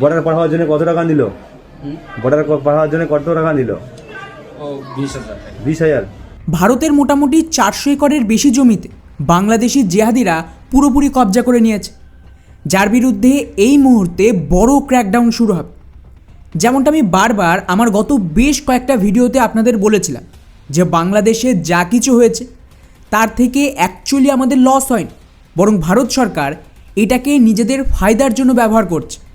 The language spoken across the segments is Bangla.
বর্ডার পার হওয়ার জন্য কত টাকা নিল হুম? বর্ডার পার হওয়ার জন্য কত টাকা নিল টাকা। বিশ হাজার। ভারতের মোটামুটি চারশো একরের বেশি জমিতে বাংলাদেশি জেহাদিরা পুরোপুরি কবজা করে নিয়েছে। যার বিরুদ্ধে এই মুহূর্তে বড় ক্র্যাকডাউন শুরু হবে। যেমনটা আমি বারবার আমার গত বেশ কয়েকটা ভিডিওতে আপনাদের বলেছিলাম যে বাংলাদেশে যা কিছু হয়েছে তার থেকে অ্যাকচুয়ালি আমাদের লস হয়নি। বরং ভারত সরকার এটাকে নিজেদের ফায়দার জন্য ব্যবহার করছে।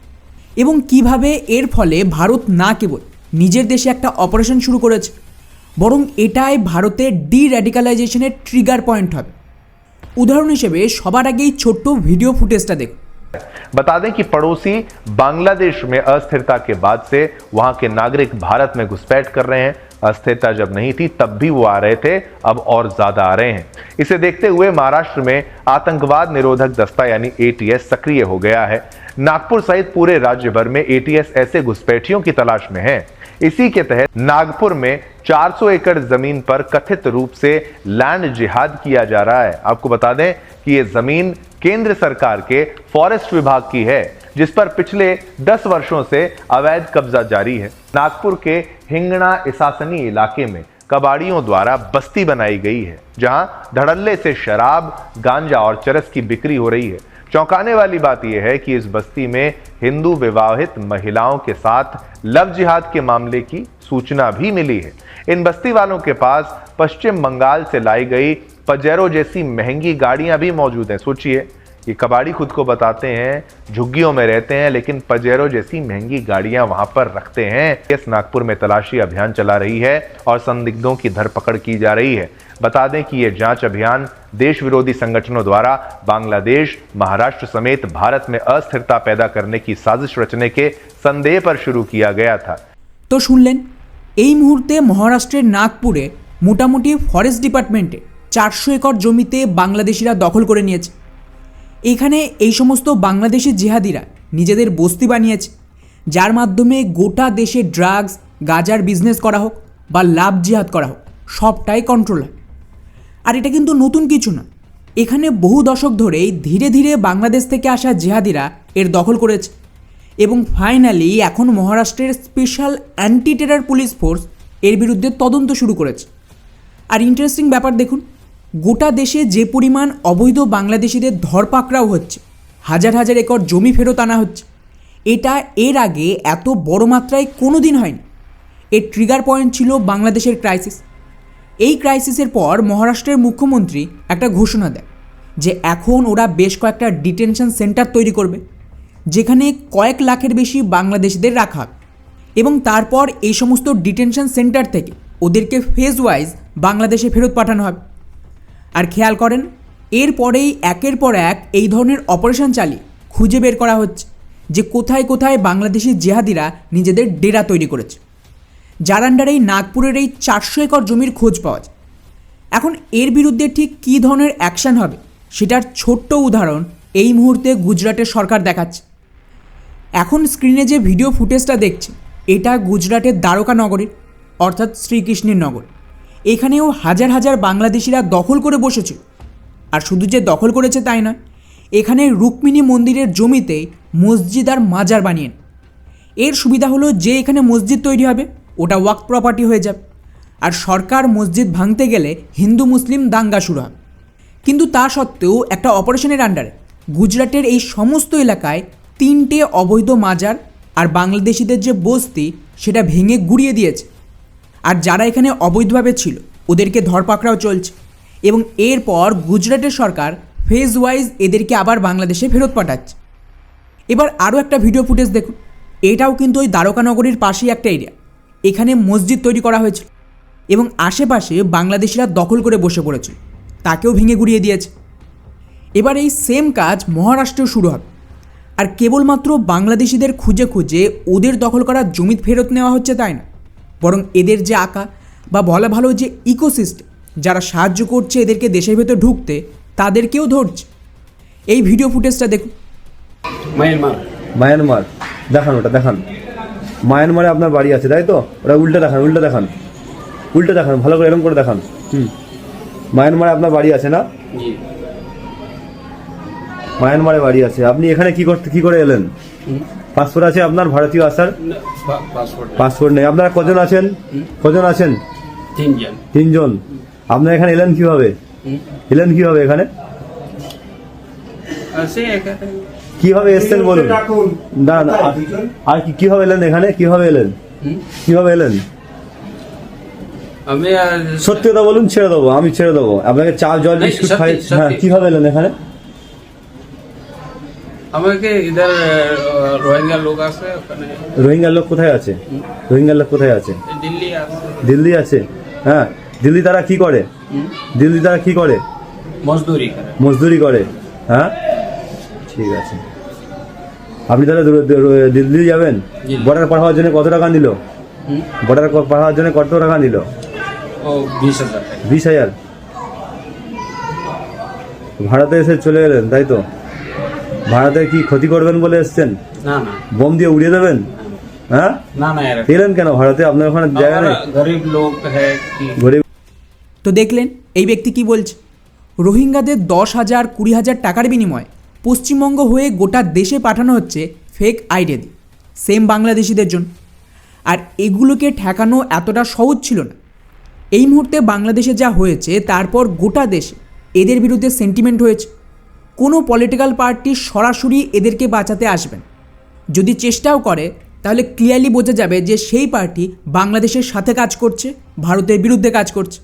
এবং কিভাবে এর ফলে ভারত না কেবল নিজের দেশে একটা অপারেশন শুরু করেছে বরং এটাই ভারতের ডি র্যাডিকালাইজেশনের ট্রিগার পয়েন্ট হবে উদাহরণ হিসেবে সবার আগেই ছোট্ট ভিডিও ফুটেজটা দেখুন बता दें कि पड़ोसी बांग्लादेश में अस्थिरता के बाद से वहां के नागरिक भारत में घुसपैठ कर रहे हैं अस्थिरता जब नहीं थी तब भी वो आ रहे थे अब और ज्यादा आ रहे हैं इसे देखते हुए महाराष्ट्र में आतंकवाद निरोधक दस्ता यानी एटीएस सक्रिय हो गया है नागपुर सहित पूरे राज्य भर में एटीएस ऐसे घुसपैठियों की तलाश में है। इसी के तहत नागपुर में 400 एकड़ ज़मीन पर कथित रूप से लैंड जिहाद किया जा रहा है। आपको बता दें कि ये ज़मीन केंद्र सरकार के फॉरेस्ट विभाग की है, जिस पर पिछले 10 वर्षों से अवैध कब्जा जारी है। नागपुर के हिंगणा इसासनी इलाके में कबाड़ियों द्वारा बस्ती बनाई गई है, जहाँ धड़ल्ले से शराब, गांजा और चरस की बिक्री हो रही है। चौंकाने वाली बात यह है कि इस बस्ती में हिंदू विवाहित महिलाओं के साथ लव जिहाद के मामले की सूचना भी मिली है। इन बस्ती वालों के पास पश्चिम बंगाल से लाई गई पजेरो जैसी महँगी गाड़ियाँ भी मौजूद हैं। सोचिए ये कबाड़ी खुद को बताते हैं झुग्गियों में रहते हैं लेकिन पजेरो जैसी महंगी गाड़ियां वहां पर रखते हैं इस नागपुर में तलाशी अभियान चला रही है और संदिग्धों की धरपकड़ की जा रही है बता दें कि ये जांच अभियान देश विरोधी संगठनों द्वारा बांग्लादेश महाराष्ट्र समेत भारत में अस्थिरता पैदा करने की साजिश रचने के संदेह पर शुरू किया गया था তো শুনলেন এই মুহূর্তে মহারাষ্ট্রের নাগপুরে মোটামুটি ফরেস্ট ডিপার্টমেন্টে চারশো একর জমিতে বাংলাদেশিরা দখল করে নিয়েছে এখানে এই সমস্ত বাংলাদেশি জিহাদিরা নিজেদের বস্তি বানিয়েছে, যার মাধ্যমে গোটা দেশে ড্রাগস গাজার বিজনেস করা হোক বা লাভ জিহাদ করা হোক, সবটাই কন্ট্রোল হয়। আর এটা কিন্তু নতুন কিছু না। এখানে বহু দশক ধরেই ধীরে ধীরে বাংলাদেশ থেকে আসা জেহাদিরা এর দখল করেছে এবং ফাইনালি এখন মহারাষ্ট্রের special anti terror police force এর বিরুদ্ধে তদন্ত শুরু করেছে। আর ইন্টারেস্টিং ব্যাপার দেখুন গোটা দেশে যে পরিমাণ অবৈধ বাংলাদেশিদের ধরপাকড়াও হচ্ছে, হাজার হাজার একর জমি ফেরত আনা হচ্ছে, এটা এর আগে এত বড় মাত্রায় কোনো দিন হয়নি। এর ট্রিগার পয়েন্ট ছিল বাংলাদেশের ক্রাইসিস এই ক্রাইসিসের পর মহারাষ্ট্রের মুখ্যমন্ত্রী একটা ঘোষণা দেয় যে এখন ওরা বেশ কয়েকটা ডিটেনশন সেন্টার তৈরি করবে, যেখানে কয়েক লাখের বেশি বাংলাদেশিদের রাখা হবে এবং তারপর এই সমস্ত ডিটেনশন সেন্টার থেকে ওদেরকে ফেজ ওয়াইজ বাংলাদেশে ফেরত পাঠানো হবে। আর খেয়াল করেন এরপরেই একের পর এক এই ধরনের অপারেশন চালিয়ে খুঁজে বের করা হচ্ছে যে কোথায় কোথায় বাংলাদেশি জেহাদিরা নিজেদের ডেরা তৈরি করেছে। যার আন্ডারে এই নাগপুরের এই চারশো একর জমির খোঁজ পাওয়া যায়। এখন এর বিরুদ্ধে ঠিক কী ধরনের অ্যাকশন হবে, সেটার ছোট্ট উদাহরণ এই মুহূর্তে গুজরাটের সরকার দেখাচ্ছে। এখন স্ক্রিনে যে ভিডিও ফুটেজটা দেখছে এটা গুজরাটের দ্বারকা নগরীর, অর্থাৎ শ্রীকৃষ্ণের নগর। এখানেও হাজার হাজার বাংলাদেশিরা দখল করে বসেছে। আর শুধু যে দখল করেছে তাই নয়, এখানে রুক্মিণী মন্দিরের জমিতে মসজিদ আর মাজার বানিয়ে এর সুবিধা হলো যে এখানে মসজিদ তৈরি হবে, ওটা ওয়াক প্রপার্টি হয়ে যাবে। আর সরকার মসজিদ ভাঙতে গেলে হিন্দু মুসলিম দাঙ্গা শুরু হবে। কিন্তু তা সত্ত্বেও একটা অপারেশনের আন্ডারে গুজরাটের এই সমস্ত এলাকায় তিনটে অবৈধ মাজার আর বাংলাদেশিদের যে বস্তি, সেটা ভেঙে গুড়িয়ে দিয়েছে। আর যারা এখানে অবৈধভাবে ছিল, ওদেরকে ধরপাকড়াও চলছে। এবং এরপর গুজরাটের সরকার ফেজ ওয়াইজ এদেরকে আবার বাংলাদেশে ফেরত পাঠাচ্ছে। এবার আরও একটা ভিডিও ফুটেজ দেখুন। এটাও কিন্তু ওই দ্বারকানগরীর পাশেই একটা এরিয়া এখানে মসজিদ তৈরি করা হয়েছিল এবং আশেপাশে বাংলাদেশিরা দখল করে বসে পড়েছিল। তাকেও ভেঙে গুড়িয়ে দিয়েছে। এবার এই সেম কাজ মহারাষ্ট্রেও শুরু হবে। আর কেবলমাত্র বাংলাদেশিদের খুঁজে খুঁজে ওদের দখল করা জমি ফেরত নেওয়া হচ্ছে তাই না? বরং এদের যে আঁকা বা বলা ভালো যে ইকোসিস্টেম যারা সাহায্য করছে এদেরকে দেশের ভেতর ঢুকতে তাদেরকেও ধরছে। এই ভিডিও ফুটেজটা দেখুন। মায়ানমার। মায়ানমার। দেখান ওটা দেখান। মায়ানমারে আপনার বাড়ি আছে তাই তো? ওটা উল্টে দেখান উল্টে দেখান। উল্টে দেখান ভালো করে এরকম করে দেখান। হুম। মায়ানমারে আপনার বাড়ি আছে না? মায়ানমারে বাড়ি আছে। আপনি এখানে কি করতে কি করে এলেন? পাসপোর্ট আছে আপনার? ভারতীয় আসার? পাসপোর্ট নেই। আপনারা কজন আছেন? কজন আছেন? তিনজন। আপনার আপনারা এখানে এলেন কীভাবে? এলেন কীভাবে এখানে? কীভাবে এসছেন বলুন। না না আর কীভাবে এলেন এখানে? কীভাবে এলেন? কীভাবে এলেন? সত্যি কথা বলুন ছেড়ে দেবো। আমি ছেড়ে দেবো। আপনাকে চা জল বিস্কুট খাই হ্যাঁ কীভাবে এলেন এখানে? আমাকে ইধার রোহিঙ্গা লোক আছে ওখানে? রোহিঙ্গার লোক কোথায় আছে? রোহিঙ্গার লোক কোথায় আছে? দিল্লি আছে। দিল্লি আছে? হ্যাঁ দিল্লি তারা কি করে? দিল্লি তারা কি করে? মজদুরি করে। মজদুরি করে হ্যাঁ? ঠিক আছে। আপনি তাহলে দিল্লি যাবেন। বর্ডার পার হওয়ার জন্য কত টাকা নিল? বর্ডার পার হওয়ার জন্য কত টাকা নিল? বিশ হাজার টাকা। বিশ হাজার? ভারতে এসে চলে গেলেন তাই তো? ভারতের কি ক্ষতি করবেন বলে এসছেন? বোম দিয়ে উড়িয়ে দেবেন? হ্যাঁ? না না কেন? ভারতে আপনার ওখানে জায়গা নেই? তো দেখলেন এই ব্যক্তি কি বলছে? রোহিঙ্গাদের দশ হাজার কুড়ি হাজার টাকার বিনিময়ে পশ্চিমবঙ্গ হয়ে গোটা দেশে পাঠানো হচ্ছে ফেক আইডেদি সেম বাংলাদেশিদের জন্য। আর এগুলোকে ঠেকানো এতটা সহজ ছিল না। এই মুহূর্তে বাংলাদেশে যা হয়েছে তারপর গোটা দেশে এদের বিরুদ্ধে সেন্টিমেন্ট হয়েছে। কোনো পলিটিক্যাল পার্টি সরাসরি এদেরকে বাঁচাতে আসবেন। যদি চেষ্টাও করে, তাহলে ক্লিয়ারলি বোঝা যাবে যে সেই পার্টি বাংলাদেশের সাথে কাজ করছে, ভারতের বিরুদ্ধে কাজ করছে।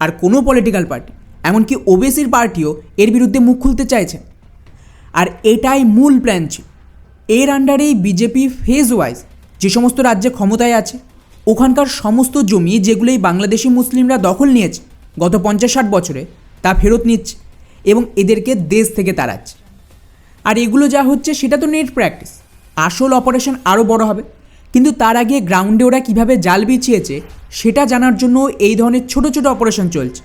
আর কোনো পলিটিক্যাল পার্টি এমনকি ওবেসির পার্টিও এর বিরুদ্ধে মুখ খুলতে চাইছে। আর এটাই মূল প্ল্যান ছিল। এর আন্ডারেই বিজেপি ফেজ ওয়াইজ যে সমস্ত রাজ্যে ক্ষমতায় আছে, ওখানকার সমস্ত জমি যেগুলোই বাংলাদেশি মুসলিমরা দখল নিয়েছে গত পঞ্চাশ ষাট বছরে, তা ফেরত নিচ্ছে। এবং এদেরকে দেশ থেকে তাড়াচ্ছে। আর এগুলো যা হচ্ছে, সেটা তো নেট প্র্যাকটিস। আসল অপারেশন আরও বড় হবে। কিন্তু তার আগে গ্রাউন্ডে ওরা কীভাবে জাল বিছিয়েছে, সেটা জানার জন্য এই ধরনের ছোট ছোট অপারেশন চলছে।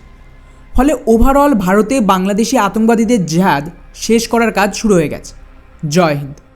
ফলে ওভারঅল ভারতে বাংলাদেশি আতঙ্কবাদীদের জেহাদ শেষ করার কাজ শুরু হয়ে গেছে। জয় হিন্দ।